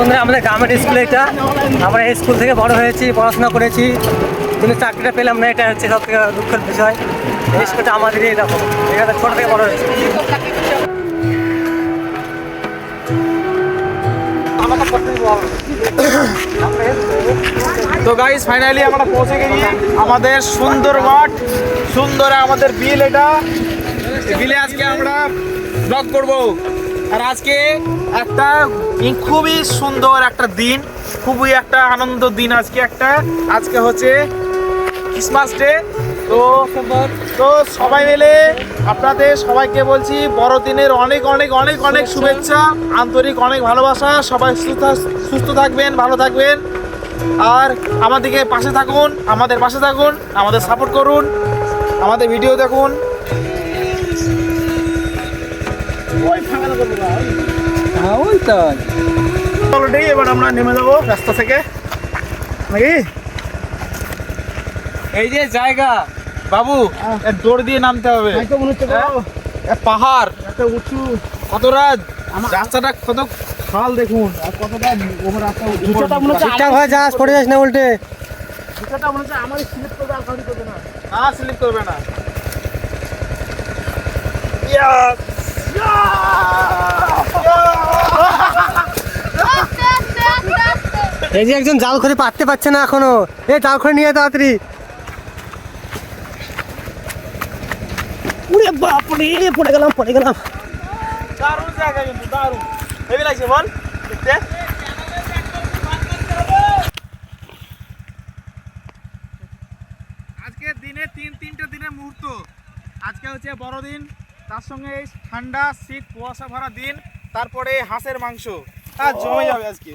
বন্ধুরা, আমাদের গ্রামের স্কুল এটা। আমরা এই স্কুল থেকে বড় হয়েছি, পড়াশোনা করেছি। কিন্তু চাকরিটা পেলাম না, এটা হচ্ছে সব থেকে দুঃখের বিষয়। এই স্কুলটা আমাদেরই এরকম। এখানে ছোট থেকে বড় হয়েছে। তো গাইস ফাইনালি আমরা পৌঁছে গেছি আমাদের সুন্দর মাঠ সুন্দর আমাদের বিল এটা। বিলে আজকে আমরা ব্লগ করব। আর আজকে একটা খুবই সুন্দর একটা দিন, খুবই একটা আনন্দ দিন আজকে একটা। আজকে হচ্ছে ক্রিসমাস ডে তো তো সবাই মিলে আপনাদের সবাইকে বলছি, বড়দিনের অনেক অনেক অনেক অনেক শুভেচ্ছা, আন্তরিক অনেক ভালোবাসা। সবাই সুস্থ সুস্থ থাকবেন, ভালো থাকবেন। আর আমাদেরকে পাশে থাকুন, আমাদের পাশে থাকুন, আমাদের সাপোর্ট করুন, আমাদের ভিডিও দেখুন। ওই তো। অলরেডি এবার আমরা নেমে যাব রাস্তা থেকে। নাকি? এই যে জায়গা বাবু এর দৌড় দিয়ে নামতে হবে। হ্যাঁ? এ পাহাড়। একটা উঁচু। কত রাত? রাস্তাটা কত খাল দেখুন। আর কতটা রাস্তা জুতোটা মনে হচ্ছে ঠিকঠাক হয়ে যাস পড়ে যাস না উল্টে। জুতোটা মনে হচ্ছে আমারই স্লিপ করবে আর করবে না। না স্লিপ করবে না। এই যে একজন জাল করে পাততে পারছে না এখনও। এ জাল করে নিয়ে তাড়াতাড়ি। উড়ে বাপরে পড়ে গেলাম পড়ে গেলাম। দারুণ জায়গা কিন্তু দারুণ। হেভি লাগছে বল দেখতে? আজকে দিনে তিন তিনটে দিনের মুহূর্ত। আজকে হচ্ছে বড়দিন। তার সঙ্গে এই ঠান্ডা শীত কুয়াশা ভরা দিন তারপরে হাঁসের মাংস। আর জমে যাবে আজকে।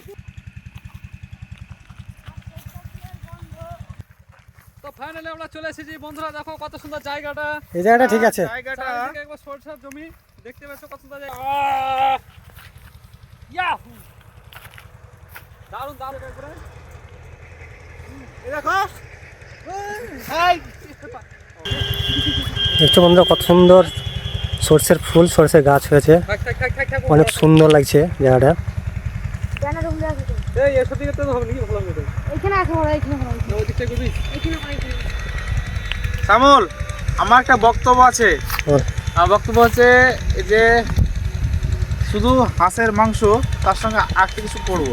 তো ফাইনালি আমরা চলে এসেছি। বন্ধুরা দেখো কত সুন্দর জায়গাটা। এই জায়গাটা ঠিক আছে। জায়গাটা একবার সরষের জমি দেখতে পাচ্ছ কত সুন্দর জায়গা। আহ! ইয়াহু! দারুণ দারুণ একবারে। এই দেখো। দেখছ বন্ধুরা কত সুন্দর সর্ষের ফুল সর্ষের গাছ হয়েছে। অনেক সুন্দর লাগছে জায়গাটা। শ্যামল আমার একটা বক্তব্য আছে। বক্তব্য হচ্ছে যে শুধু হাঁসের মাংস তার সঙ্গে আর কিছু করব?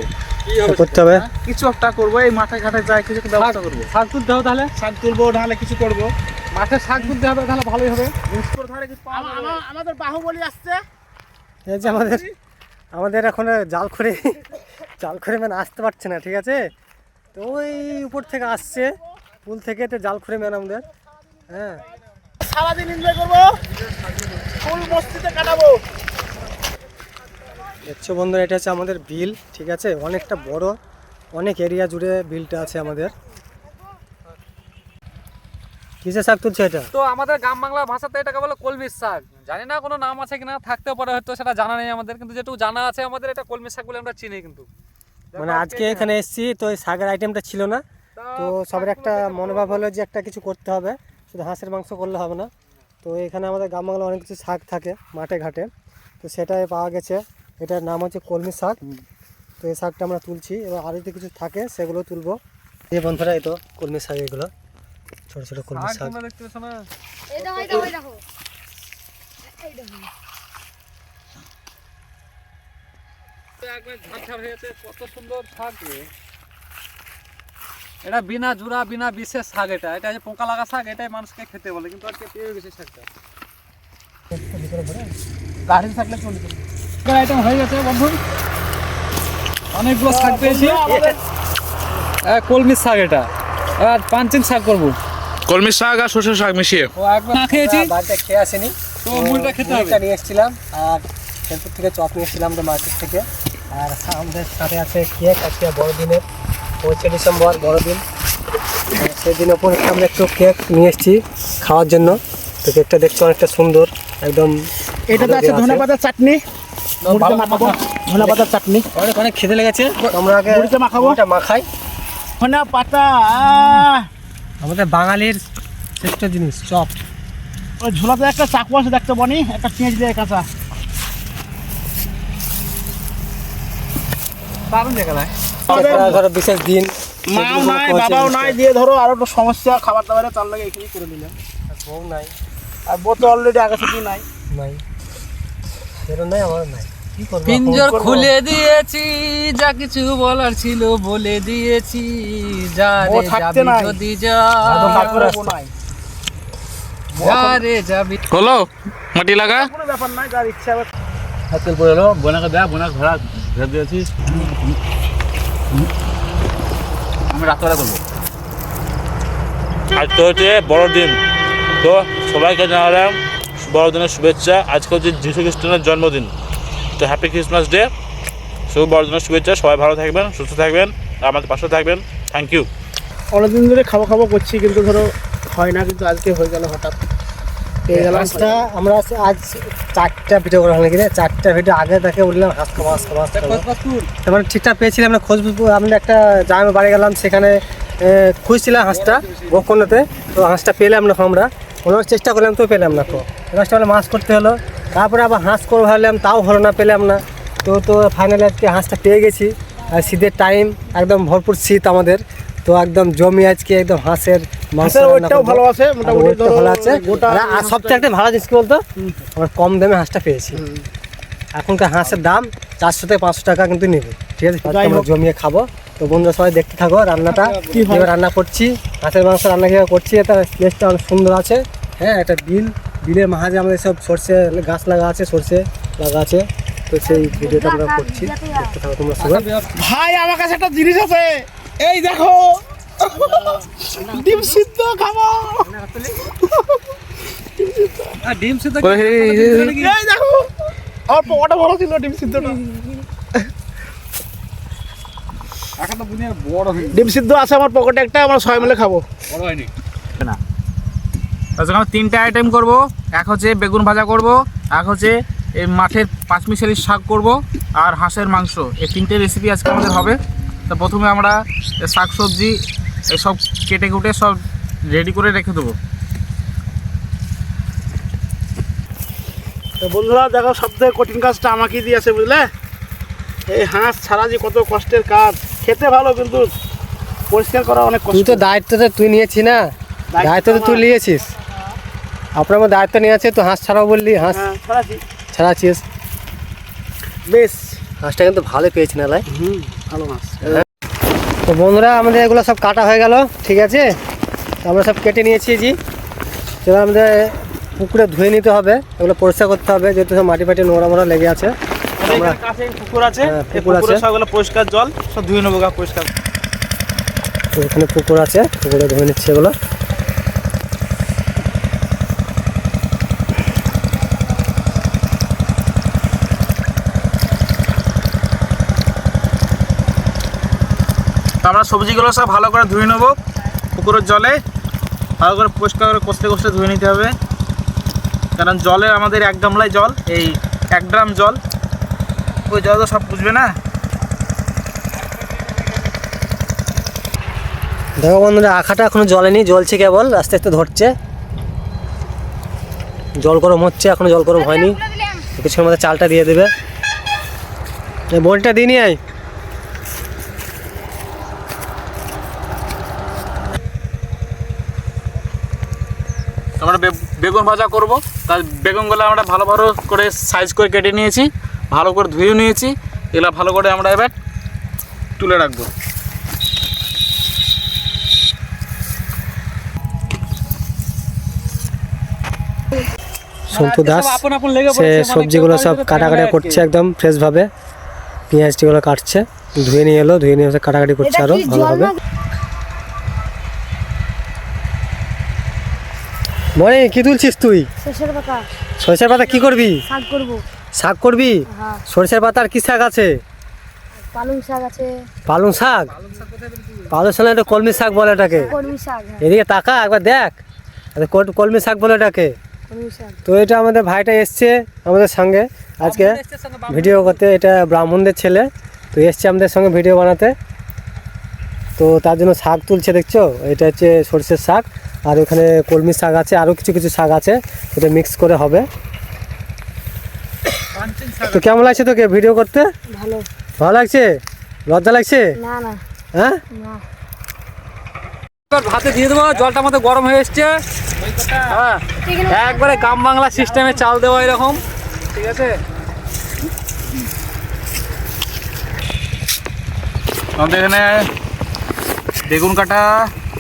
করতে হবে। কিছু একটা করব এই মাঠে ঘাটে যাই কিছু একটা ব্যবস্থা করব। শাক তুলতে হবে তাহলে? শাক তুলবো নাহলে কিছু করব। মাঠে শাক তুলতে হবে তাহলে ভালোই হবে। আমাদের বাহুবলী আসছে। এই যে আমাদের আমাদের এখন জাল করে জাল করে মানে আসতে পারছে না ঠিক আছে? তো ওই উপর থেকে আসছে পুল থেকে তো জাল করে ম্যান আমাদের। হ্যাঁ। সারাদিন এনজয় করব। ফুল মস্তিতে কাটাবো। দেখছ বন্ধুরা এটা হচ্ছে আমাদের বিল ঠিক আছে? অনেকটা বড় অনেক এরিয়া জুড়ে বিলটা আছে আমাদের। কিসের শাক তুলছে এটা? তো আমাদের গ্রাম বাংলা ভাষাতে এটাকে বলে কলমির শাক। জানি না কোনো নাম আছে কিনা থাকতেও পারে হয়তো সেটা জানা নেই আমাদের কিন্তু যেটুকু জানা আছে আমাদের এটা কলমির শাক বলে আমরা চিনি কিন্তু। মানে আজকে এখানে এসেছি তো এই শাকের আইটেমটা ছিল না। তো সবার একটা মনোভাব হলো যে একটা কিছু করতে হবে শুধু হাঁসের মাংস করলে হবে না। তো এখানে আমাদের গ্রাম বাংলা অনেক কিছু শাক থাকে মাঠে ঘাটে। তো সেটাই পাওয়া গেছে। এটার নাম হচ্ছে কলমি শাক। তো এই শাকটা আমরা তুলছি এবার আরও যদি কিছু থাকে সেগুলো তুলবো। এই বন্ধুরা এই তো কলমি শাক এগুলো। ছোটো ছোটো কলমি শাক। তোমরা দেখতে পাচ্ছ না? এই দেখো এই দেখো এই দেখো। এই দেখো। একবার ঝাড়ঝাড় হয়েছে কত সুন্দর শাক রে। এটা বিনা জুড়া বিনা বিশেষ শাক এটা। এটা যে পোকা লাগা শাক এটাই মানুষকে খেতে বলে কিন্তু পেয়ে গেছে শাকটা? গাড়ি থাকলে চলবে। আইটেম হয়ে গেছে বন্ধু। অনেকগুলো শাক পেয়েছি। কলমির শাক এটা। আর পাঞ্চিন শাক করব। কলমি শাক আর সর্ষে শাক মিশিয়ে। ও একবার না খেয়েছি। বাড়িতে খেয়ে আসেনি। তো মুড়িটা খেতে হবে। নিয়ে এসেছিলাম আর সেন্টুর থেকে চপ নিয়ে এসেছিলাম আমরা মার্কেট থেকে। আর আমাদের সাথে আছে কেক আজকে বড়দিনের পঁচিশে ডিসেম্বর বড়দিন। সেদিন উপলক্ষে আমরা একটু কেক নিয়ে এসেছি খাওয়ার জন্য। তো কেকটা দেখতে অনেকটা সুন্দর একদম এটাতে আছে ধনে পাতার চাটনি। ধনে পাতার চাটনি। অনেক অনেক খিদে লেগেছে। তো আমরা আগে মাখাবো? মাখাই। ধনে পাতা! আমাদের বাঙালির শ্রেষ্ঠ জিনিস চপ। ওই ঝোলাতে একটা চাকু আছে দেখতে বনি একটা পেঁয়াজ দিয়ে কাঁচা। দারুণ জায়গা ধরো বিশেষ দিন মাও নাই বাবাও নাই দিয়ে ধরো আরও একটু সমস্যা খাবার দাবারে তার লাগে এখানেই করে নিলাম বউ নাই। আর বউ তো অলরেডি আগে থেকেই নাই। নাই। সেরকম নাই আমার নাই? পিঞ্জর খুলে দিয়েছি যা কিছু বলার ছিল বলে দিয়েছি। যা রে যাবি যদি যা। যা রে যাবি। হলো মাটি লাগা? কোনো ব্যাপার নাই যার ইচ্ছা হাতের পরে বোনাকে দেয় বোনাকে ঘেরে দিয়েছি আমি রাত্রে করব। আজকে হচ্ছে বড়দিন তো সবাইকে জানালাম বড়দিনের শুভেচ্ছা। আজকে হচ্ছে যীশু খ্রিস্টানের জন্মদিন। তো হ্যাপি ক্রিসমাস ডে শুভ বড়দিনের শুভেচ্ছা সবাই ভালো থাকবেন সুস্থ থাকবেন আর আমাদের পাশে থাকবেন। থ্যাংক ইউ অনেকদিন ধরে খাব খাব করছি কিন্তু ধরো হয় না কিন্তু আজকে হয়ে গেল হঠাৎ। পেয়ে গেলাম মাছটা আমরা আজ- চারটা ভিডিও করা হলো কিনা চারটা ভিডিও আগে থেকে বললাম হাত খাব হাত খাব তারপরে ঠিকঠাক পেয়েছিলাম আমরা খোঁজ আমরা একটা জামে বাড়ি গেলাম সেখানে খুঁজছিলাম হাঁসটা গোকর্ণতে। তো হাঁসটা পেলাম না আমরা। অনেক চেষ্টা করলাম তো পেলাম না তো লাস্টে মাছ করতে হলো। তারপরে আবার হাঁস করব ভাবলাম তাও হলো না পেলাম না। তো তো ফাইনালি আজকে হাঁসটা পেয়ে গেছি। আর শীতের টাইম একদম ভরপুর শীত আমাদের। তো একদম জমি আজকে একদম হাঁসের। ভালো আছে ভালো আছে। আর- সবচেয়ে একটা ভালো জিনিস কি বলতো? আমরা কম দামে হাঁসটা পেয়েছি। এখনকার হাঁসের দাম চারশো থেকে পাঁচশো টাকা কিন্তু নেবে। ঠিক আছে? আমরা জমিয়ে খাব। তো বন্ধুরা সবাই দেখতে থাকো রান্নাটা। কীভাবে রান্না করছি। হাঁসের মাংস রান্না কীভাবে করছি তার টেস্টটা অনেক সুন্দর আছে। হ্যাঁ একটা বিল বিলের মাঝে আমাদের সব সর্ষে গাছ লাগা আছে সর্ষে লাগা আছে। তো সেই ভিডিওটা আমরা করছি। তোমরা সবাই। ভাই আমার কাছে একটা জিনিস আছে। এই দেখো। ডিম সিদ্ধ খাব। ডিম সিদ্ধ এই দেখো। আমার পকোটা ভালো ছিল ডিম সিদ্ধটা। বড় ডিম সিদ্ধ আছে আমার পকেটে একটা আমরা সবাই মিলে খাব। বড় হয়নি। আজকে আমরা তিনটে আইটেম করব। এক হচ্ছে বেগুন ভাজা করব এক হচ্ছে এই মাঠের পাঁচমিশালি শাক করব আর হাঁসের মাংস। এই তিনটে রেসিপি আজকে আমাদের হবে। তো প্রথমে আমরা শাক সবজি সব কেটে কুটে সব রেডি করে রেখে দেবো। তো বন্ধুরা দেখো সব থেকে কঠিন কাজটা আমাকেই দিয়েছে বুঝলে? এই হাঁস ছাড়া যে কত কষ্টের কাজ। খেতে ভালো কিন্তু পরিষ্কার করা অনেক তুই কষ্ট। তো দায়িত্বটা তুই নিয়েছি না? দায়িত্ব দায়িত্ব তো তুই নিয়েছিস। আপনার আমার দায়িত্ব নিয়ে আছে তো হাঁস ছাড়াও বললি হাঁস? হ্যাঁ ছাড়াছি ছাড়াচ্ছিস? বেশ। হাঁসটা কিন্তু ভালো পেয়েছি না লাই হুম ভালো মাছ তো বন্ধুরা আমাদের এগুলো সব কাটা হয়ে গেল ঠিক আছে? তো আমরা সব কেটে নিয়েছি জি এবার আমাদের পুকুরে ধুয়ে নিতে হবে এগুলো পরিষ্কার করতে হবে যেহেতু সব মাটি ফাটি নোংরা মোড়া লেগে আছে। আমরা পুকুর আছে হ্যাঁ, পুকুর আছে। সবগুলো পরিষ্কার জল সব ধুয়ে নেব পরিষ্কার। তো এখানে পুকুর আছে পুকুরে ধুয়ে নিচ্ছে এগুলো। তো আমরা সবজিগুলো সব ভালো করে ধুয়ে নেব পুকুরের জলে। ভালো করে পরিষ্কার করে কষতে কষতে ধুয়ে নিতে হবে। কারণ জলে আমাদের এক গামলায় জল এই এক ড্রাম জল। ওই জল তো সব বুঝবে না। দেখো বন্ধুরা আখাটা এখনও জলেনি জ্বলছে কেবল আস্তে আস্তে ধরছে। জল গরম হচ্ছে এখনও জল গরম হয়নি। কিছুক্ষণ মধ্যে চালটা দিয়ে দেবে। এই বলটা দিয়ে নিয়ে আয়। আমরা বে- বেগুন ভাজা করব। তার বেগুনগুলো আমরা ভালো ভালো করে সাইজ করে কেটে নিয়েছি ভালো করে ধুয়ে নিয়েছি। এগুলো ভালো করে আমরা এবার তুলে রাখব। সন্তু দাস সে মানে সবজিগুলো সব কাটাকাটি করছে একদম ফ্রেশভাবে পেঁয়াজটিগুলো কাটছে ধুয়ে নিয়ে এলো ধুয়ে নিয়ে এসে কাটাকাটি করছে আরও ভালোভাবে। মনে কি তুলছিস তুই? শেষের পাতা। সরষের পাতা কি করবি? শাক করব। শাক করবি? হ্যাঁ। সরষের পাতা আর কি শাক আছে? পালং শাক আছে। পালং শাক? পালং শাক এটা কলমি শাক বলে এটাকে। কলমি শাক হ্যাঁ। এদিকে তাকা একবার দেখ। কলমি শাক বলে এটাকে। তো এটা আমাদের ভাইটা এসছে আমাদের সঙ্গে। আজকে ভিডিও করতে এটা ব্রাহ্মণদের ছেলে। তো এসছে আমাদের সঙ্গে ভিডিও বানাতে। তো তার জন্য শাক তুলছে দেখছ? এটা হচ্ছে সরষের শাক। আর এখানে কলমি শাক আছে আরও কিছু কিছু শাক আছে এটা মিক্স করে হবে। তো কেমন লাগছে তোকে ভিডিও করতে? ভালো। ভালো লাগছে? লজ্জা লাগছে? না না। হ্যাঁ? ভাতে দিয়ে দেবো জলটা মতো গরম হয়ে এসছে। হ্যাঁ একবারে গ্রাম বাংলা সিস্টেমে চাল দেওয়া এরকম। ঠিক আছে? আমাদের এখানে বেগুন কাটা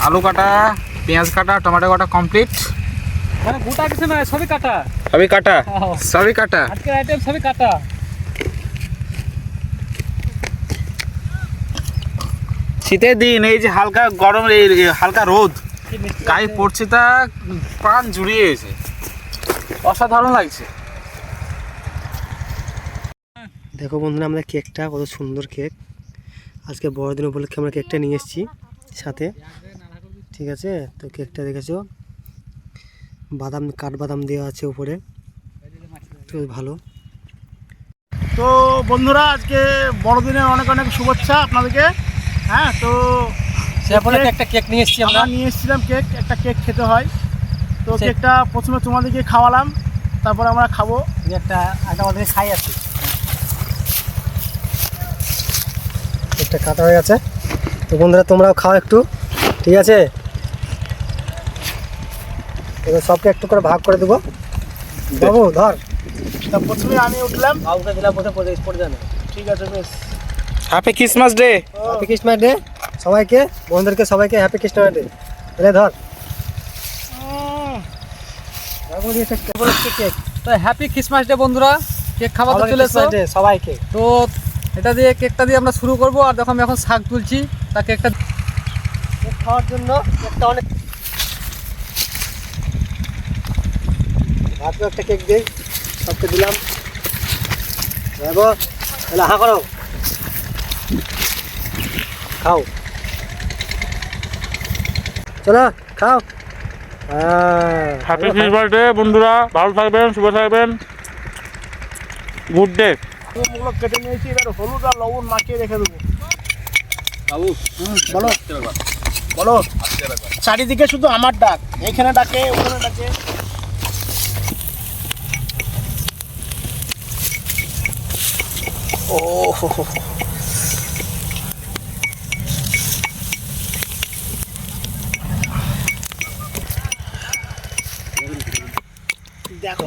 আলু কাটা পেঁয়াজ কাটা টমেটো কাটা কমপ্লিট মানে গোটা কিছু নয় সবই কাটা। সবই কাটা? সবই কাটা? আজকের আইটেম সবই কাটা। শীতের দিন এই যে হালকা গরম এই হালকা রোদ গায়ে পড়ছে তা প্রাণ জুড়িয়ে গেছে। অসাধারণ লাগছে। দেখো বন্ধুরা আমরা কেকটা কত সুন্দর কেক। আজকে বড়দিন উপলক্ষে আমরা কেকটা নিয়ে এসেছি সাথে। ঠিক আছে? তো কেকটা দেখেছ? বাদাম কাঠবাদাম দেওয়া আছে উপরে। ভালো। তো বন্ধুরা আজকে বড়দিনের অনেক অনেক শুভেচ্ছা আপনাদেরকে। হ্যাঁ তো একটা কেক নিয়ে এসেছি আমরা। নিয়ে এসেছিলাম কেক একটা কেক খেতে হয়। তো কেকটা প্রথমে তোমাদেরকে খাওয়ালাম তারপর আমরা খাব। একটা একটা আমাদের খাই আছে। কেকটা কাটা হয়ে গেছে। তো বন্ধুরা তোমরাও খাও একটু। ঠিক আছে? এবার সবকে একটু করে ভাগ করে দেবো। বাবু ধর। তা প্রথমে আমি উঠলাম। বাবুকে দিলাম প্রথমে পড়ে পড়ে যাবে ঠিক আছে বেশ। Happy Christmas day happy Christmas day সবাইকে বন্ধুদেরকে সবাইকে হ্যাপি ক্রিসমাস ডে রে ধর। কেক কেক তো হ্যাপি ক্রিসমাস ডে বন্ধুরা। কেক খাওয়াতে চলে এসো সবাইকে। তো এটা দিয়ে কেকটা দিয়ে আমরা শুরু করব। আর দেখো আমি এখন শাক তুলছি। তা কেকটা কেক খাওয়ার জন্য একটা অনেক ভাতও একটা কেক দিই সবকে দিলাম। যাব তাহলে হা করো। খাও। চলো খাও। হ্যাঁ। হ্যাপি ক্রিসমাস ডে বন্ধুরা। ভালো থাকবেন শুভ থাকবেন। গুড ডে ওগুলো কেটে নিয়েছি এবার হলুদ আর লবণ মাখিয়ে রেখে দেবো। বাবু বলো। বলো। চারিদিকে শুধু আমার ডাক এখানে ডাকে ওখানে ডাকে। ও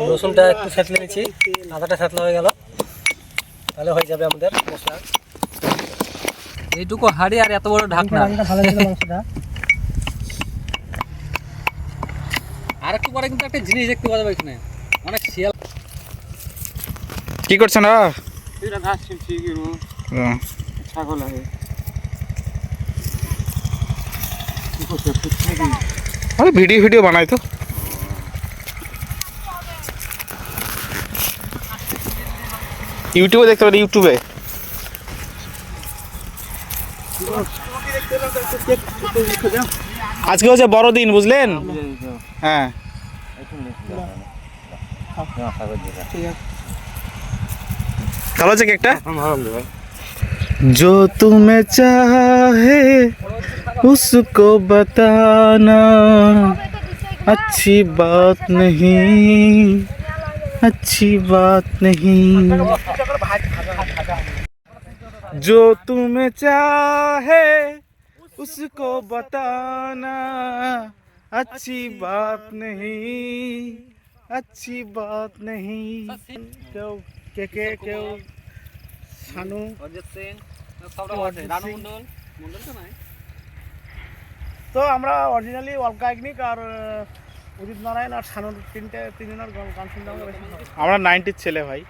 রসুনটা একটু থেতলে নিচ্ছি। আদাটা থেতলা হয়ে গেল। তাহলে হয়ে যাবে আমাদের মশলা। এইটুকু হাড়ি আর এত বড় ঢাকনা। আর একটু পরে কিন্তু একটা জিনিস দেখতে পাওয়া যাবে এখানে। অনেক শিয়াল কি করছেন না আরে ভিডিও ভিডিও বানাই তো। ইউটিউবে দেখতে পারি ইউটিউবে। আজকে হচ্ছে বড়দিন বুঝলেন? হ্যাঁ। ভালো আছে কেকটা जो तुम्हें चाहे उसको बताना अच्छी बात नहीं अच्छी बात नहीं जो तुम्हें चाहे उसको बताना अच्छी बात नहीं अच्छी बात नहीं কেউ কেকে কেউ সানু অরিজিৎ সিং সব আছে, রানু মন্ডল মন্ডল তো নাই। তো আমরা অরিজিনালি অলকায়নিক আর আহ, উদিত নারায়ণ আর সানুর তিনটে তিনজনের গান গান শুনতে আমরা বেশি আমরা নাইনটির ছেলে ভাই।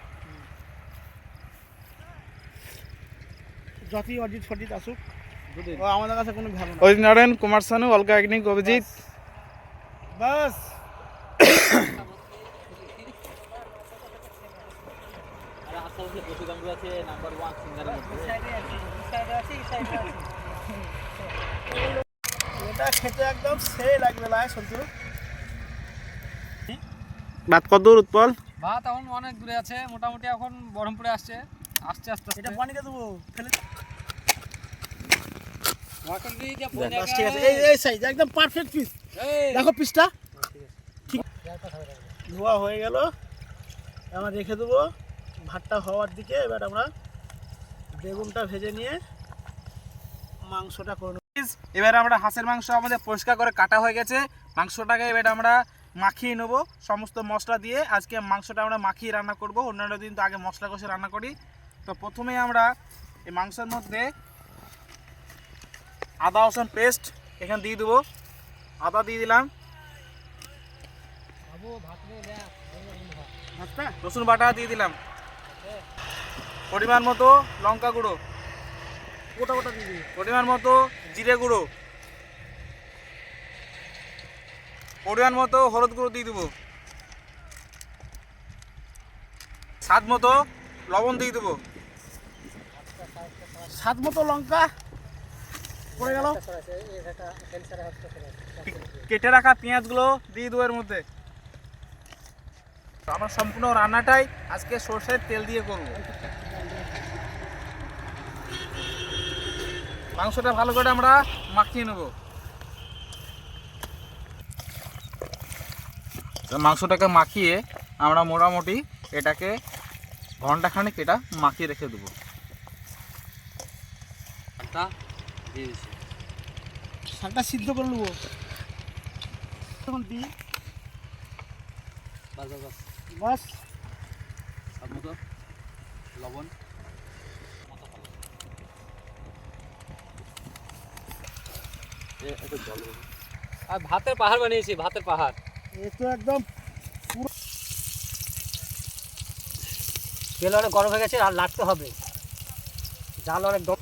যতই অরিজিৎ ফরিজিৎ আসুক। ও আমাদের কাছে কোনো ভালো না। অজিত নারায়ণ কুমার সানু অলকা অগ্নিক অভিজিৎ। বাস। এটা খেতে একদম সেই লাগবে লাই সন্তু? বাদ কত দূর উৎপল? ভাত এখন অনেক দূরে আছে মোটামুটি এখন বহরমপুরে আসছে আসছে আস্তে এটা আস্তে পানিতে দেবো ফেলে আছে। একদম পারফেক্ট পিস দেখো পিসটা ধোয়া হয়ে গেল। আমরা রেখে দেবো। ভাতটা হওয়ার দিকে এবার আমরা বেগুনটা ভেজে নিয়ে মাংসটা করে। এবার আমরা হাঁসের মাংস আমাদের পরিষ্কার করে কাটা হয়ে গেছে। মাংসটাকে এবার আমরা মাখিয়ে নেব। সমস্ত মশলা দিয়ে আজকে মাংসটা আমরা মাখিয়ে রান্না করব। অন্যান্য দিন তো আগে মশলা কষে রান্না করি। তো প্রথমে আমরা এই মাংসের মধ্যে আদা রসুন পেস্ট এখানে দিয়ে দেবো। আদা দিয়ে দিলাম। রসুন বাটা দিয়ে দিলাম। পরিমাণ মতো লঙ্কা গুঁড়ো। গোটা গোটা দিয়ে পরিমাণ মতো জিরে গুঁড়ো। পরিমাণ মতো হলুদ গুঁড়ো দিয়ে দেবো। স্বাদ মতো লবণ দিয়ে দেবো। স্বাদ মতো লঙ্কা পড়ে গেল। কেটে রাখা পেঁয়াজগুলো দিয়ে দেবো এর মধ্যে। আমার সম্পূর্ণ রান্নাটাই আজকে সর্ষের তেল দিয়ে করব। মাংসটা ভালো করে আমরা মাখিয়ে নেব। মাংসটাকে মাখিয়ে আমরা মোটামুটি এটাকে ঘণ্টা ঘন্টাখানেক এটা মাখিয়ে রেখে দেবো। শাকটা সিদ্ধ করে নেব। তখন দিই বাস লবণ। আর ভাতের পাহাড় বানিয়েছি ভাতের পাহাড়। এ তো একদম তেল অনেক গরম হয়ে গেছে আর লাগতে হবে। জাল অনেক দম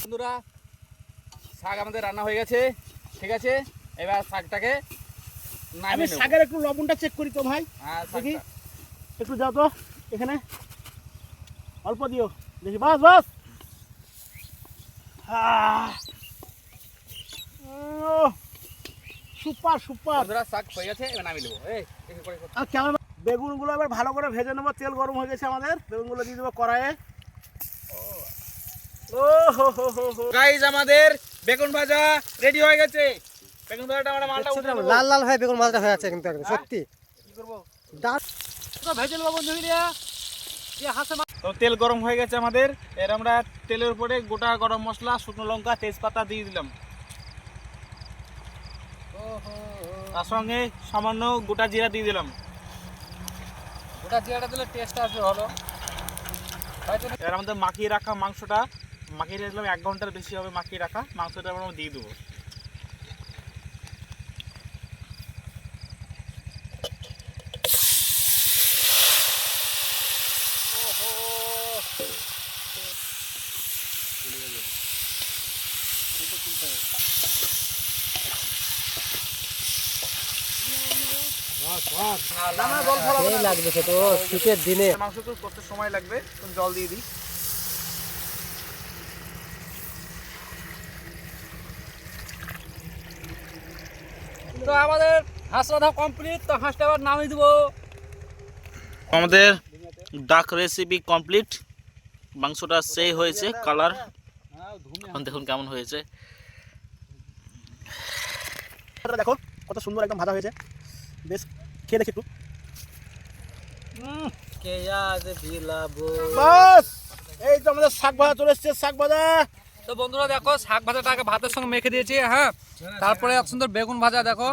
বন্ধুরা শাক আমাদের রান্না হয়ে গেছে ঠিক আছে? এবার শাকটাকে আমি শাকের একটু লবণটা চেক করি তো ভাই। হ্যাঁ, দেখি। একটু যাও তো এখানে। অল্প দিও। দেখি বাস বাস। Super super. শাক হয়ে গেছে এবার নামিয়ে নেব। এই কেমন? বেগুনগুলো এবার ভালো করে ভেজে নেব তেল গরম হয়ে গেছে আমাদের। বেগুনগুলো দিয়ে দেবো কড়াইয়ে। ও হো হো হো হো গাইজ আমাদের বেগুন ভাজা রেডি হয়ে গেছে। নেব। লাল লাল হয়ে বেগুন হয়ে আছে কিন্তু একদম সত্যি। কি করব? ডাল তো তেল গরম হয়ে গেছে আমাদের। এর আমরা তেলের উপরে গোটা গরম মশলা শুকনো লঙ্কা তেজপাতা দিয়ে দিলাম। তার সঙ্গে সামান্য গোটা জিরা দিয়ে দিলাম। ওটা জিরাটা দিলে টেস্ট আসবে ভালো। এবার আমাদের মাখিয়ে রাখা মাংসটা মাখিয়ে রাখলাম এক ঘণ্টার বেশি হবে মাখিয়ে রাখা। মাংসটা আমরা দিয়ে দেবো। এই লাগবে সে তো শীতের দিনে। মাংস তো করতে সময় লাগবে জল দিয়ে দিই। তো আমাদের হাঁস রাধা কমপ্লিট তো হাঁসটা আবার নামিয়ে দেবো। আমাদের ডাক রেসিপি কমপ্লিট মাংসটা সেই হয়েছে কালার এখন দেখুন কেমন হয়েছে। দেখো কত সুন্দর একদম ভাজা হয়েছে। বেশ খেয়ে দেখি একটু। কে আজ বিলাবো? বাস এই তো আমাদের শাক ভাজা চলে এসছে শাক ভাজা। তো বন্ধুরা দেখো শাক ভাজাটাকে ভাতের সঙ্গে মেখে দিয়েছি হ্যাঁ? তারপরে এত সুন্দর বেগুন ভাজা দেখো।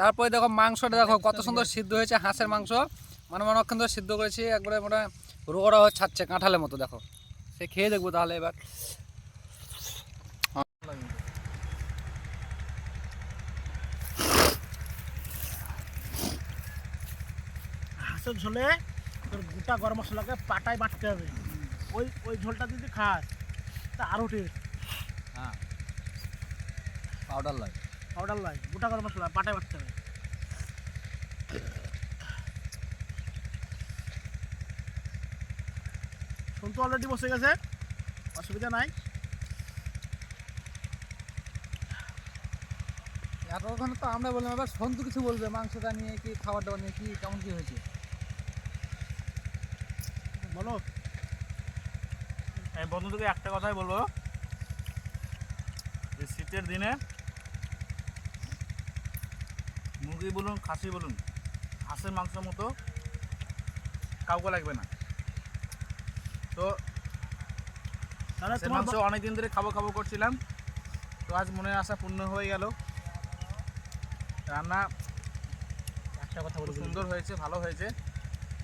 তারপরে দেখো মাংসটা দেখো কত সুন্দর সিদ্ধ হয়েছে হাঁসের মাংস। মানে মনে অক্ষণ সিদ্ধ করেছি একবারে মানে রোগড়া হয়ে ছাড়ছে কাঁঠালের মতো দেখো। সে খেয়ে দেখব তাহলে এবার। হাঁসের ঝোলে তোর গোটা গরম মশলাকে পাটায় বাটতে হবে। ওই ওই ঝোলটা যদি খাস তা আরও টেস্ট পাউডার লাগে পাউডার লাই গোটা গরম মশলা পাটায় বাটতে হবে। সন্তু অলরেডি বসে গেছে। অসুবিধা নাই। এতক্ষণ তো আমরা বললাম এবার সন্তু কিছু বলবে মাংসটা নিয়ে কি খাবার দাবার নিয়ে কি কেমন কি হয়েছে? আমি বন্ধুদেরকে একটা কথাই বলব। যে শীতের দিনে মুরগি বলুন খাসি বলুন হাঁসের মাংসের মতো কাউকে লাগবে না। তো মাংস অনেকদিন ধরে খাব খাব করছিলাম। তো আজ মনের আশা পূর্ণ হয়ে গেল। রান্না একটা কথা খুব বলে দিই। সুন্দর হয়েছে ভালো হয়েছে।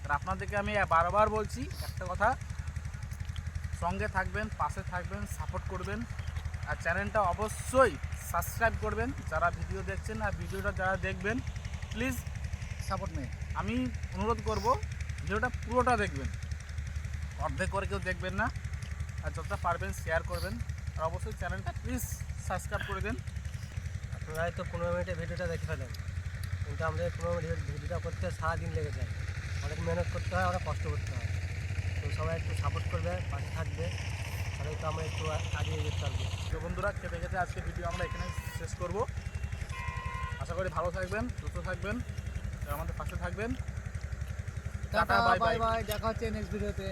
আর আপনাদেরকে আমি বারবার বলছি একটা কথা সঙ্গে থাকবেন, পাশে থাকবেন সাপোর্ট করবেন। আর চ্যানেলটা অবশ্যই সাবস্ক্রাইব করবেন, যারা ভিডিও দেখছেন আর ভিডিওটা যারা দেখবেন প্লিজ সাপোর্ট নেই আমি অনুরোধ করব ভিডিওটা পুরোটা দেখবেন। অর্ধেক করে কেউ দেখবেন না। আর যতটা পারবেন শেয়ার করবেন। আর অবশ্যই চ্যানেলটা প্লিজ সাবস্ক্রাইব করে দেন। আপনারা হয়তো পনেরো মিনিটে ভিডিওটা দেখে ফেলেন। কিন্তু আমাদের পনেরো মিনিট ভিডিওটা করতে সারাদিন লেগে যায়। অনেক মেহনত করতে হয়, অনেক কষ্ট করতে হয়। তো সবাই একটু সাপোর্ট করবে পাশে থাকবে। তাহলে তো আমরা একটু আগিয়ে যেতে পারব। তো বন্ধুরা খেতে খেতে আজকে ভিডিও আমরা এখানে শেষ করব। আশা করি ভালো থাকবেন সুস্থ থাকবেন আমাদের পাশে থাকবেন। Tata bye. বাই দেখা হচ্ছে নেক্সট ভিডিওতে